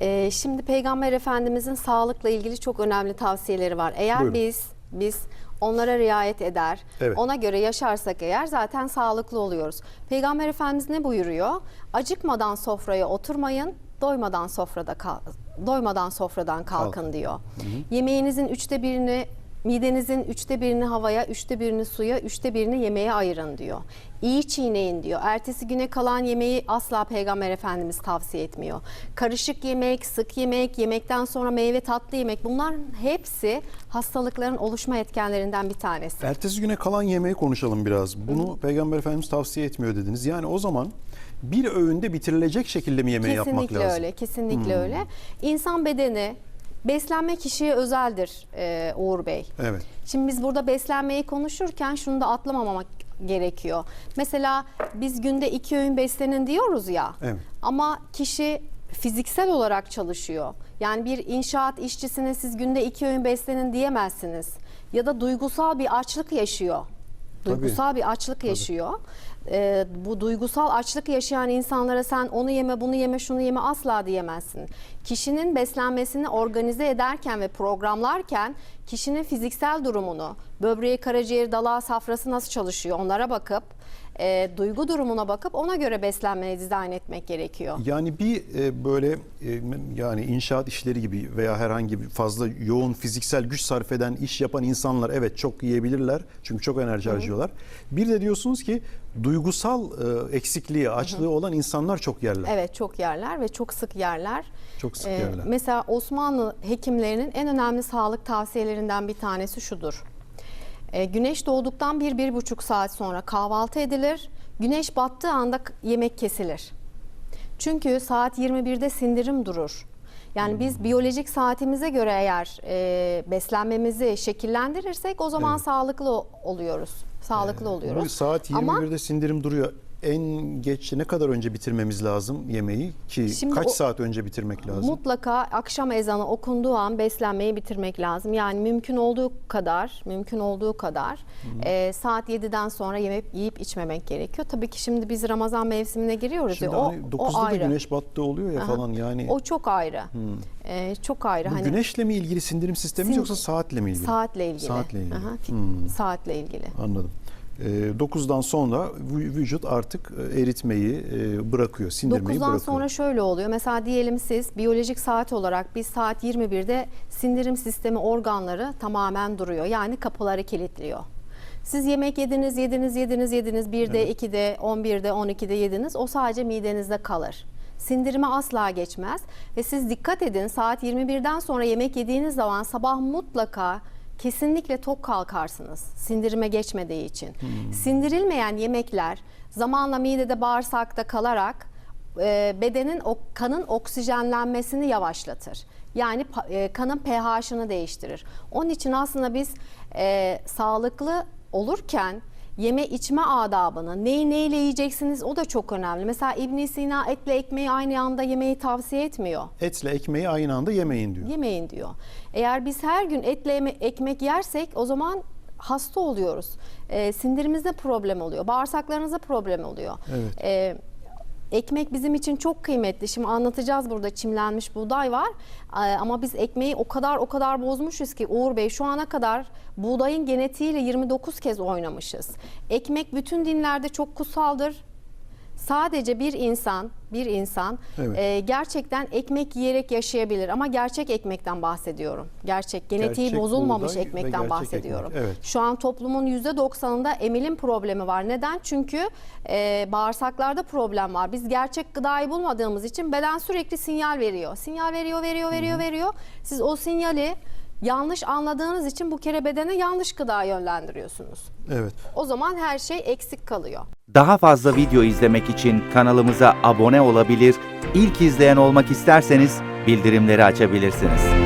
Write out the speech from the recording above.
Ee, şimdi Peygamber Efendimizin sağlıkla ilgili çok önemli tavsiyeleri var. Eğer Buyurun. biz biz onlara riayet eder, Evet. ona göre yaşarsak eğer zaten sağlıklı oluyoruz. Peygamber Efendimiz ne buyuruyor? Acıkmadan sofraya oturmayın, doymadan sofrada kal doymadan sofradan kalkın Kalkın. diyor. Yemeğinizin üçte birini Midenizin üçte birini havaya, üçte birini suya, üçte birini yemeğe ayırın diyor. İyi çiğneyin diyor. Ertesi güne kalan yemeği asla Peygamber Efendimiz tavsiye etmiyor. Karışık yemek, sık yemek, yemekten sonra meyve tatlı yemek bunların hepsi hastalıkların oluşma etkenlerinden bir tanesi. Ertesi güne kalan yemeği konuşalım biraz. Bunu Peygamber Efendimiz tavsiye etmiyor dediniz. Yani o zaman bir öğünde bitirilecek şekilde mi yemeği yapmak Kesinlikle lazım? öyle, kesinlikle öyle. İnsan bedeni beslenme kişiye özeldir e, Uğur Bey. Evet. Şimdi biz burada beslenmeyi konuşurken şunu da atlamamak gerekiyor. Mesela biz günde iki öğün beslenin diyoruz ya. Evet. Ama kişi fiziksel olarak çalışıyor. Yani bir inşaat işçisine siz günde iki öğün beslenin diyemezsiniz. Ya da duygusal bir açlık yaşıyor. Tabii. Duygusal bir açlık yaşıyor. Ee, bu duygusal açlık yaşayan insanlara sen onu yeme, bunu yeme, şunu yeme asla diyemezsin. Kişinin beslenmesini organize ederken ve programlarken kişinin fiziksel durumunu, böbreği, karaciğeri, dalağı, safrası nasıl çalışıyor onlara bakıp e, duygu durumuna bakıp ona göre beslenmeyi dizayn etmek gerekiyor. Yani bir e, böyle e, yani inşaat işleri gibi veya herhangi bir fazla yoğun fiziksel güç sarf eden iş yapan insanlar evet çok yiyebilirler. Çünkü çok enerji harcıyorlar. Bir de diyorsunuz ki duygusal e, eksikliği, açlığı olan insanlar çok yerler. Evet çok yerler ve çok sık yerler. Çok sık Ee, yerler. Mesela Osmanlı hekimlerinin en önemli sağlık tavsiyelerinden bir tanesi şudur. Ee, güneş doğduktan bir, bir buçuk saat sonra kahvaltı edilir. Güneş battığı anda yemek kesilir. Çünkü saat 21'de sindirim durur. Yani biz biyolojik saatimize göre eğer e, beslenmemizi şekillendirirsek o zaman Evet. sağlıklı oluyoruz. Sağlıklı Bu oluyoruz. saat Ama 21'de sindirim duruyor. En geç ne kadar önce bitirmemiz lazım yemeği ki Şimdi kaç o- saat önce bitirmek lazım? Mutlaka akşam ezanı okunduğu an beslenmeyi bitirmek lazım. Yani mümkün olduğu kadar, mümkün olduğu kadar e, saat 7'den sonra yemek yiyip içmemek gerekiyor. Tabii ki şimdi biz Ramazan mevsimine giriyoruz Şimdi ya. O, hani o 9'da da ayrı. güneş battığı oluyor ya Aha. falan yani. O çok ayrı. E, çok ayrı. Bu hani güneşle mi ilgili sindirim sistemimiz Sin- yoksa saatle mi ilgili? saatle ilgili. Saatle ilgili. Aha, Hmm. Saatle ilgili. Anladım. Ee, 9'dan sonra vü- vücut artık e, eritmeyi e, bırakıyor, sindirmeyi 9'dan bırakıyor. sonra şöyle oluyor. Mesela diyelim siz biyolojik saat olarak biz saat 21'de sindirim sistemi organları tamamen duruyor. Yani kapıları kilitliyor. Siz yemek yediniz, yediniz, yediniz, yediniz. 1'de, 2'de, 11'de, 12'de yediniz. O sadece midenizde kalır. Sindirime asla geçmez. Ve siz dikkat edin saat 21'den sonra yemek yediğiniz zaman sabah mutlaka kesinlikle tok kalkarsınız. Sindirime geçmediği için. Sindirilmeyen yemekler zamanla midede bağırsakta kalarak e, bedenin o kanın oksijenlenmesini yavaşlatır. Yani e, kanın pH'ını değiştirir. Onun için aslında biz e, sağlıklı olurken yeme içme adabını, neyi neyle yiyeceksiniz o da çok önemli. Mesela İbn Sina etle ekmeği aynı anda yemeyi tavsiye etmiyor. Etle ekmeği aynı anda yemeyin diyor. Yemeyin diyor. Eğer biz her gün etle ekmek yersek o zaman hasta oluyoruz. E, sindirimizde problem oluyor. Bağırsaklarınızda problem oluyor. Evet. E, ekmek bizim için çok kıymetli. Şimdi anlatacağız burada çimlenmiş buğday var. E, ama biz ekmeği o kadar o kadar bozmuşuz ki Uğur Bey şu ana kadar buğdayın genetiğiyle 29 kez oynamışız. Ekmek bütün dinlerde çok kutsaldır. Sadece bir insan, bir insan Evet. e, gerçekten ekmek yiyerek yaşayabilir ama gerçek ekmekten bahsediyorum. Gerçek, genetiği Gerçek bozulmamış buğday ekmekten bahsediyorum. ekmek, evet. Şu an toplumun %90'ında emilim problemi var. Neden? Çünkü e, bağırsaklarda problem var. Biz gerçek gıdayı bulmadığımız için beden sürekli sinyal veriyor. Sinyal veriyor, veriyor, veriyor, veriyor. Siz o sinyali yanlış anladığınız için bu kere bedene yanlış gıda yönlendiriyorsunuz. Evet. O zaman her şey eksik kalıyor. Daha fazla video izlemek için kanalımıza abone olabilir, ilk izleyen olmak isterseniz bildirimleri açabilirsiniz.